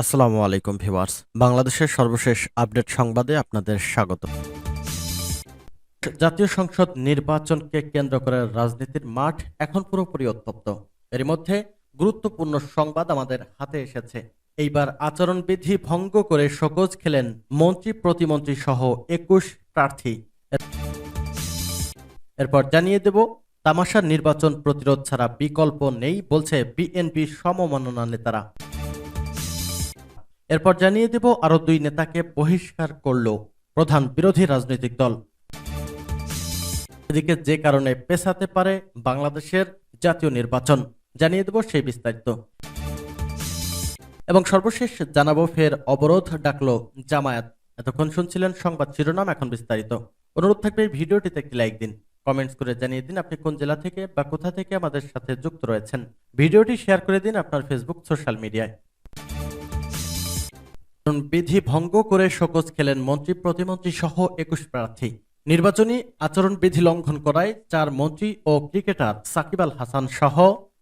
আসসালামু আলাইকুম ভিউয়ার্স। বাংলাদেশের সর্বশেষ আপডেট সংবাদে আপনাদের স্বাগত। জাতীয় সংসদ নির্বাচনকে কেন্দ্র করে রাজনীতির মাঠ এখন পুরোপুরি উত্তপ্ত এর মধ্যে গুরুত্বপূর্ণ সংবাদ আমাদের হাতে এসেছে। এইবার আচরণবিধি ভঙ্গ করে শোকজ খেলেন মন্ত্রী, প্রতিমন্ত্রী সহ একুশ প্রার্থী। এরপর জানিয়ে দেব তামাশার নির্বাচন প্রতিরোধ ছাড়া বিকল্প নেই বলছে বিএনপি সমমননা নেতারা। এরপর জানিয়ে দেব আরও দুই নেতাকে বহিষ্কার করল প্রধান বিরোধী রাজনৈতিক দল। এদিকে যে কারণে পেছাতে পারে বাংলাদেশের জাতীয় নির্বাচন, জানিয়ে দেব সেই বিস্তারিত। এবং সর্বশেষ জানাব ফের অবরোধ ডাকলো জামায়াত। এতক্ষণ শুনছিলেন সংবাদ শিরোনাম, এখন বিস্তারিত। অনুরোধ থাকবে ভিডিওটিতে একটি লাইক দিন, কমেন্টস করে জানিয়ে দিন আপনি কোন জেলা থেকে বা কোথা থেকে আমাদের সাথে যুক্ত রয়েছেন। ভিডিওটি শেয়ার করে দিন আপনার ফেসবুক, সোশ্যাল মিডিয়ায়। বিধি ভঙ্গ করে শোকজ খেলেন মন্ত্রী, প্রতিমন্ত্রী সহ একুশ প্রার্থী। নির্বাচনী আচরণ বিধি লঙ্ঘন করায় চার মন্ত্রী ও ক্রিকেটার সাকিব আল হাসান সহ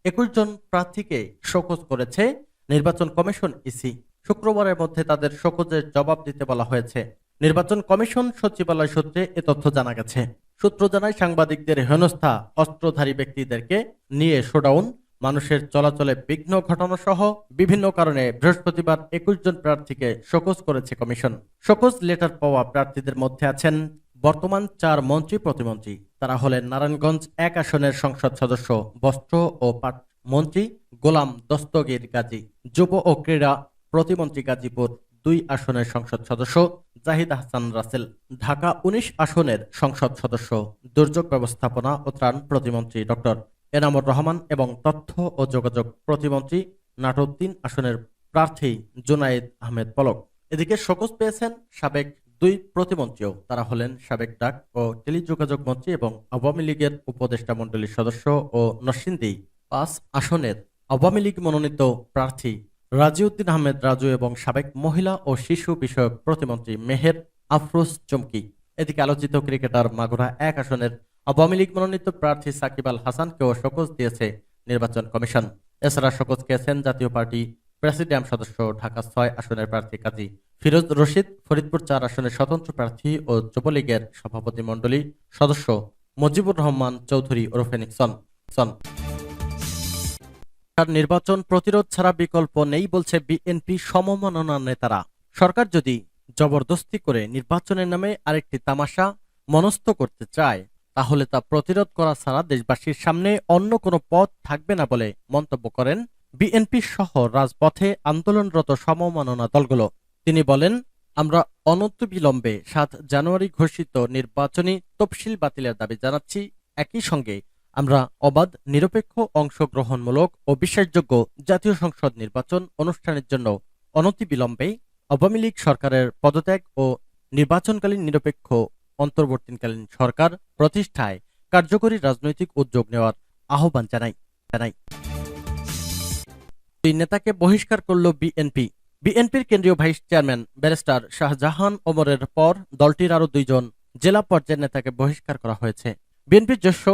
একুশ জন প্রার্থীকে শোকজ করেছে নির্বাচন কমিশন ইসি। শুক্রবারের মধ্যে তাদের শোকজের জবাব দিতে বলা হয়েছে। নির্বাচন কমিশন সচিবালয় সূত্রে এ তথ্য জানা গেছে। সূত্র জানায় সাংবাদিকদের হেনস্থা অস্ত্রধারী ব্যক্তিদেরকে নিয়ে শোডাউন মানুষের চলাচলে বিঘ্ন ঘটানো সহ বিভিন্ন কারণে বৃহস্পতিবার একুশ জন প্রার্থীকে শোকজ করেছে কমিশন। শোকজ লেটার পাওয়া প্রার্থীদের মধ্যে আছেন বর্তমান চার মন্ত্রী প্রতিমন্ত্রী। তারা হলেন নারায়ণগঞ্জ এক আসনের সংসদ সদস্য, বস্ত্র ও পাট মন্ত্রী গোলাম দস্তগীর গাজী। যুব ও ক্রীড়া প্রতিমন্ত্রী গাজীপুর দুই আসনের সংসদ সদস্য জাহিদ হাসান রাসেল। ঢাকা উনিশ আসনের সংসদ সদস্য, দুর্যোগ ব্যবস্থাপনা ও ত্রাণ প্রতিমন্ত্রী ডক্টর এনামুর রহমান এবং তথ্য ও যোগাযোগ প্রতিমন্ত্রী নাটোর তিন আসনের প্রার্থী জুনায়েদ আহমেদ পলক। এদিকে শোকজ পেয়েছেন সাবেক দুই প্রতিমন্ত্রীও। তারা হলেন সাবেক ডাক ও টেলিযোগাযোগ মন্ত্রী এবং আওয়ামী লীগের উপদেষ্টা মণ্ডলীর সদস্য ও নরসিংদী পাঁচ আসনের আওয়ামী লীগ মনোনীত প্রার্থী রাজিউদ্দিন আহমেদ রাজু এবং সাবেক মহিলা ও শিশু বিষয়ক প্রতিমন্ত্রী মেহের আফরোজ চমকি। এদিকে আলোচিত ক্রিকেটার মাগুরা এক আসনের আওয়ামী লীগ মনোনীত প্রার্থী সাকিব আল হাসানকেও শোকজ দিয়েছে নির্বাচন কমিশন। এছাড়া শোকজ খেয়েছেন জাতীয় পার্টি প্রেসিডিয়াম সদস্য ঢাকা ছয় আসনের প্রার্থী কাজী ফিরোজ রশিদ, ফরিদপুর চার আসনের স্বতন্ত্র প্রার্থী ও যুবলীগের সভাপতি মণ্ডলী সদস্য মুজিবুর রহমান চৌধুরী ওরফে নিক্সন। সন সরকার নির্বাচন প্রতিরোধ ছাড়া বিকল্প নেই বলছে বিএনপি সমমননা নেতারা। সরকার যদি জবরদস্তি করে নির্বাচনের নামে আরেকটি তামাশা মনস্থ করতে চায় তাহলে তা প্রতিরোধ করা ছাড়া দেশবাসীর সামনে অন্য কোনো পথ থাকবে না বলে মন্তব্য করেন বিএনপি সহ রাজপথে আন্দোলনরত সমমননা দলগুলো। তিনি বলেন, আমরা অনতিবিলম্বে সাত জানুয়ারি ঘোষিত নির্বাচনী তফসিল বাতিলের দাবি জানাচ্ছি। একই সঙ্গে আমরা অবাধ, নিরপেক্ষ, অংশগ্রহণমূলক ও বিশ্বাসযোগ্য জাতীয় সংসদ নির্বাচন অনুষ্ঠানের জন্য অনতিবিলম্বে আওয়ামী লীগ সরকারের পদত্যাগ ও নির্বাচনকালীন নিরপেক্ষ অন্তর্বর্তীকালীন সরকার প্রতিষ্ঠায় কার্যকরী রাজনৈতিক উদ্যোগ নেওয়ার আহ্বান জানাই জানাই। দুই নেতাকে বহিষ্কার করল বিএনপি। বিএনপির কেন্দ্রীয় ভাইস চেয়ারম্যান ব্যারিস্টার শাহজাহান ওমরের পর দলটির আরও দুইজন জেলা পর্যায়ের নেতাকে বহিষ্কার করা হয়েছে। বিএনপির জ্যেষ্ঠ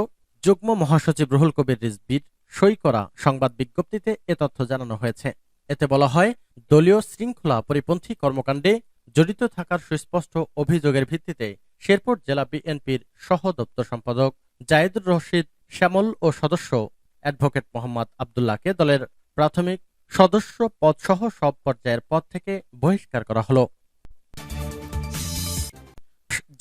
যুগ্ম মহাসচিব রুহুল কবির রিজবির সই করা সংবাদ বিজ্ঞপ্তিতে এ তথ্য জানানো হয়েছে। এতে বলা হয়, দলীয় শৃঙ্খলা পরিপন্থী কর্মকাণ্ডে জড়িত থাকার সুস্পষ্ট অভিযোগের ভিত্তিতে শেরপুর জেলা বিএনপির সহ দপ্তর সম্পাদক জায়েদুর রশিদ শ্যামল ও সদস্য অ্যাডভোকেট মোহাম্মদ আবদুল্লাহকে দলের প্রাথমিক সদস্য পদ সহ সব পর্যায়ের পদ থেকে বহিষ্কার করা হলো।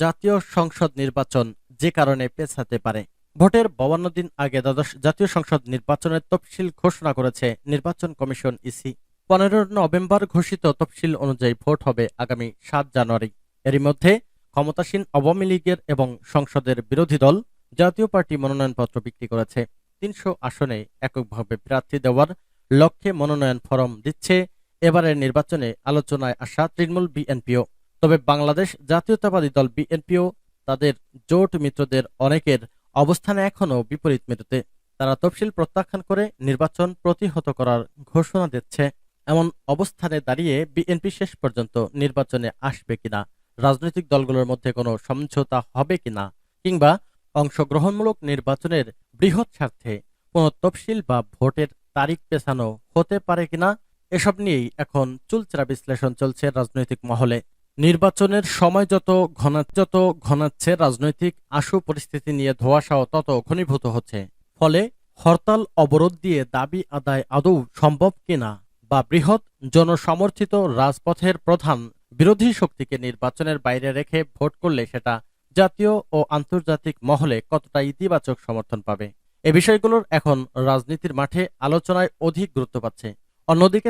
জাতীয় সংসদ নির্বাচন যে কারণে পেছাতে পারে। ভোটের বাউন্ন দিন আগে দ্বাদশ জাতীয় সংসদ নির্বাচনের তফসিল ঘোষণা করেছে নির্বাচন কমিশন ইসি। পনেরো নভেম্বর ঘোষিত তফসিল অনুযায়ী ভোট হবে আগামী সাত জানুয়ারি। এরই মধ্যে ক্ষমতাসীন আওয়ামী লীগের এবং সংসদের বিরোধী দল জাতীয় পার্টি মনোনয়নপত্র বিক্রি করেছে। তিনশো আসনে এককভাবে প্রার্থী দেওয়ার লক্ষ্যে মনোনয়ন ফরম দিচ্ছে। এবারের নির্বাচনে আলোচনায় আসা তৃণমূল বিএনপিও। তবে বাংলাদেশ জাতীয়তাবাদী দল বিএনপিও তাদের জোট মিত্রদের অনেকের অবস্থানে এখনও বিপরীত মেরুতে। তারা তফসিল প্রত্যাখ্যান করে নির্বাচন প্রতিহত করার ঘোষণা দিচ্ছে। এমন অবস্থানে দাঁড়িয়ে বিএনপি শেষ পর্যন্ত নির্বাচনে আসবে কিনা রাজনৈতিক দলগুলোর মধ্যে কোনো সমঝোতা হবে কিনা কিংবা অংশগ্রহণমূলক নির্বাচনের বৃহৎ স্বার্থে কোনো তফসিল বা ভোটের তারিখ পেছানো হতে পারে কিনা, এসব নিয়েই এখন চুলচেরা বিশ্লেষণ চলছে রাজনৈতিক মহলে। নির্বাচনের সময় যত ঘনা, যত ঘনাচ্ছে রাজনৈতিক আশু পরিস্থিতি নিয়ে ধোঁয়াশাও তত ঘনীভূত হচ্ছে। ফলে হরতাল অবরোধ দিয়ে দাবি আদায় আদৌ সম্ভব কিনা বা বৃহৎ জনসমর্থিত রাজপথের প্রধান বিরোধী শক্তিকে নির্বাচনের বাইরে রেখে ভোট করলে সেটা জাতীয় ও আন্তর্জাতিক মহলে কতটা ইতিবাচক সমর্থন পাবে? এ বিষয়গুলোর এখন রাজনীতির মাঠে আলোচনায় অধিক গুরুত্ব পাচ্ছে। অন্যদিকে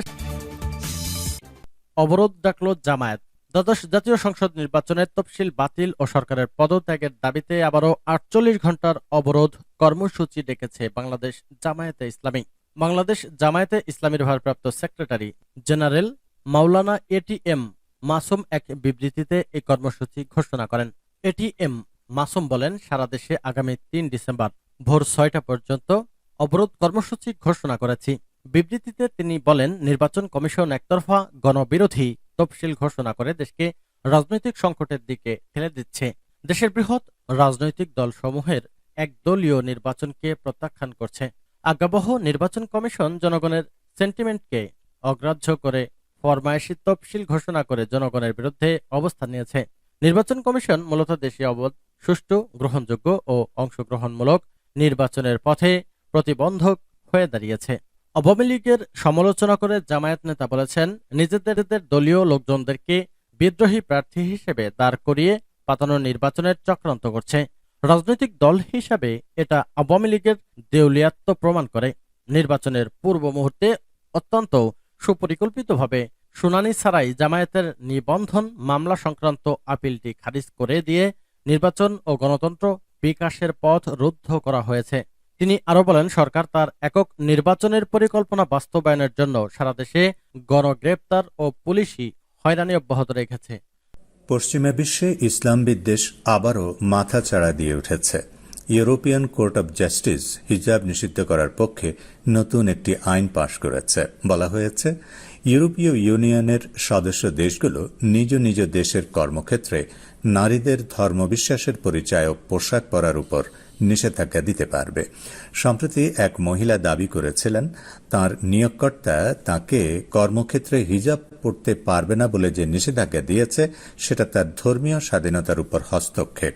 অবরোধ ডাকল জামায়াত। দ্বাদশ জাতীয় সংসদ নির্বাচনের তফসিল বাতিল ও সরকারের পদত্যাগের দাবিতে আবারও আটচল্লিশ ঘণ্টার অবরোধ কর্মসূচি ডেকেছে বাংলাদেশ জামায়াতে ইসলামী। বাংলাদেশ জামায়াতে ইসলামীর ভারপ্রাপ্ত secretary general Maulana ATM Masum এক বিবৃতিতে এই কর্মসূচি ঘোষণা করেন। এটিএম মাসুম বলেন, সারা দেশে আগামী তিন ডিসেম্বর ভোর ছয়টা পর্যন্ত অবরোধ কর্মসূচি ঘোষণা করেছি। বিবৃতিতে তিনি বলেন, নির্বাচন কমিশন একতরফা গণবিরোধী তফসিল ঘোষণা করে দেশকে রাজনৈতিক সংকটের দিকে ঠেলে দিচ্ছে। দেশের বৃহৎ রাজনৈতিক দলসমূহের একদলীয় নির্বাচনকে প্রত্যাখ্যান করছে। আজ্ঞাবহ নির্বাচন কমিশন জনগণের সেন্টিমেন্টকে অগ্রাহ্য করে ফরমায়েশি তফসিল ঘোষণা করে জনগণের বিরুদ্ধে অবস্থান নিয়েছে। নির্বাচন কমিশন মূলত দেশীয় অবধ, সুষ্ঠু, গ্রহণযোগ্য ও অংশগ্রহণমূলক নির্বাচনের পথে প্রতিবন্ধক হয়ে দাঁড়িয়েছে। আওয়ামী লীগের সমালোচনা করে জামায়াত নেতা বলেছেন নিজেদের দলীয় লোকজনদেরকে বিদ্রোহী প্রার্থী হিসেবে দাঁড় করিয়ে পাতানো নির্বাচনের চক্রান্ত করছে। রাজনৈতিক দল হিসাবে এটা আওয়ামী লীগের দেউলিয়াত্ম প্রমাণ করে। নির্বাচনের পূর্ব মুহূর্তে অত্যন্ত সুপরিকল্পিতভাবে শুনানি ছাড়াই জামায়াতের নিবন্ধন মামলা সংক্রান্ত আপিলটি খারিজ করে দিয়ে নির্বাচন ও গণতন্ত্র বিকাশের পথ রুদ্ধ করা হয়েছে। তিনি আরও বলেন, সরকার তার একক নির্বাচনের পরিকল্পনা বাস্তবায়নের জন্য সারা দেশে গণগ্রেপ্তার ও পুলিশি হয়রানি অব্যাহত রেখেছে। পশ্চিমা বিশ্বে ইসলাম বিদ্বেষ আবারও মাথা চাড়া দিয়ে উঠেছে। ইউরোপিয়ান কোর্ট অব জাস্টিস হিজাব নিষিদ্ধ করার পক্ষে নতুন একটি আইন পাশ করেছে। বলা হয়েছে, ইউরোপীয় ইউনিয়নের সদস্য দেশগুলো নিজ নিজ দেশের কর্মক্ষেত্রে নারীদের ধর্মবিশ্বাসের পরিচায়ক পোশাক পরার উপর নিষেধাজ্ঞা দিতে পারবে। সম্প্রতি এক মহিলা দাবি করেছিলেন, তার নিয়োগকর্তা তাকে কর্মক্ষেত্রে হিজাব পড়তে পারবে না বলে যে নিষেধাজ্ঞা দিয়েছে, সেটা তার ধর্মীয় স্বাধীনতার উপর হস্তক্ষেপ।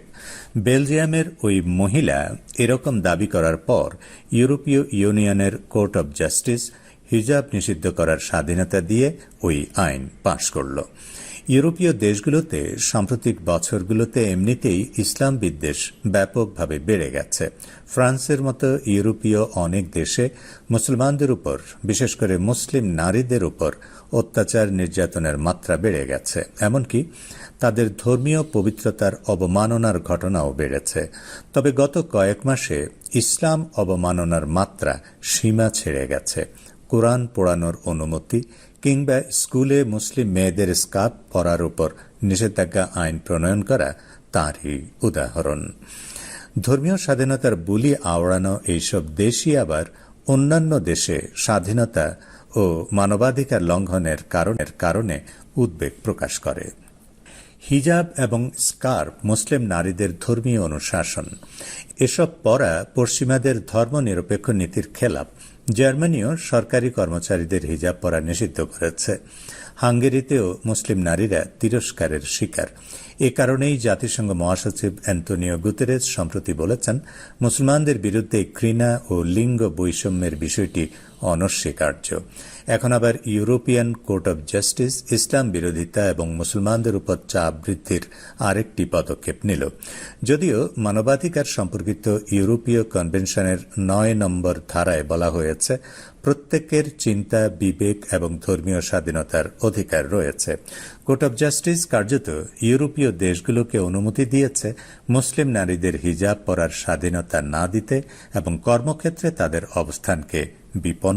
বেলজিয়ামের ওই মহিলা এরকম দাবি করার পর ইউরোপীয় ইউনিয়নের কোর্ট অব জাস্টিস হিজাব নিষিদ্ধ করার স্বাধীনতা দিয়ে ওই আইন পাশ করল। ইউরোপীয় দেশগুলোতে সাম্প্রতিক বছরগুলোতে এমনিতেই ইসলাম বিদ্বেষ ব্যাপকভাবে বেড়ে গেছে। ফ্রান্সের মতো ইউরোপীয় অনেক দেশে মুসলমানদের উপর, বিশেষ করে মুসলিম নারীদের উপর, অত্যাচার নির্যাতনের মাত্রা বেড়ে গেছে। এমনকি তাদের ধর্মীয় পবিত্রতার অবমাননার ঘটনাও বেড়েছে। তবে গত কয়েক মাসে ইসলাম অবমাননার মাত্রা সীমা ছেড়ে গেছে। কোরআন পোড়ানোর অনুমতি কিংবা স্কুলে মুসলিম মেয়েদের স্কার্ফ পরার উপর নিষেধাজ্ঞা আইন প্রণয়ন করা তারই উদাহরণ। ধর্মীয় স্বাধীনতার বুলি আওড়ানো এইসব দেশই আবার অন্যান্য দেশে স্বাধীনতা ও মানবাধিকার লঙ্ঘনের কারণের কারণে উদ্বেগ প্রকাশ করে। হিজাব এবং স্কার্ফ মুসলিম নারীদের ধর্মীয় অনুশাসন। এসব পরা পশ্চিমাদের ধর্মনিরপেক্ষ নীতির খেলাপ জার্মানিও সরকারি কর্মচারীদের হিজাব পরা নিষিদ্ধ করেছে। হাঙ্গেরিতেও মুসলিম নারীরা তিরস্কারের শিকার। এ কারণেই জাতিসংঘ মহাসচিব অ্যান্টনিও গুতেরেস সম্প্রতি বলেছেন, মুসলমানদের বিরুদ্ধে ঘৃণা ও লিঙ্গ বৈষম্যের বিষয়টি অনস্বীকার্য। এখন আবার European court of justice Islam বিরোধিতা এবং মুসলমানদের উপর চাপ বৃদ্ধির আরেকটি পদক্ষেপ নিল। যদিও মানবাধিকার সম্পর্কিত ইউরোপীয় কনভেনশনের নয় নম্বর ধারায় বলা হয়েছে, প্রত্যেকের চিন্তা, বিবেক এবং ধর্মীয় স্বাধীনতার অধিকার রয়েছে। কোর্ট অব জাস্টিস কার্যত ইউরোপীয় দেশগুলোকে অনুমতি দিয়েছে মুসলিম নারীদের হিজাব পরার স্বাধীনতা না দিতে এবং কর্মক্ষেত্রে তাদের অবস্থানকে Vipond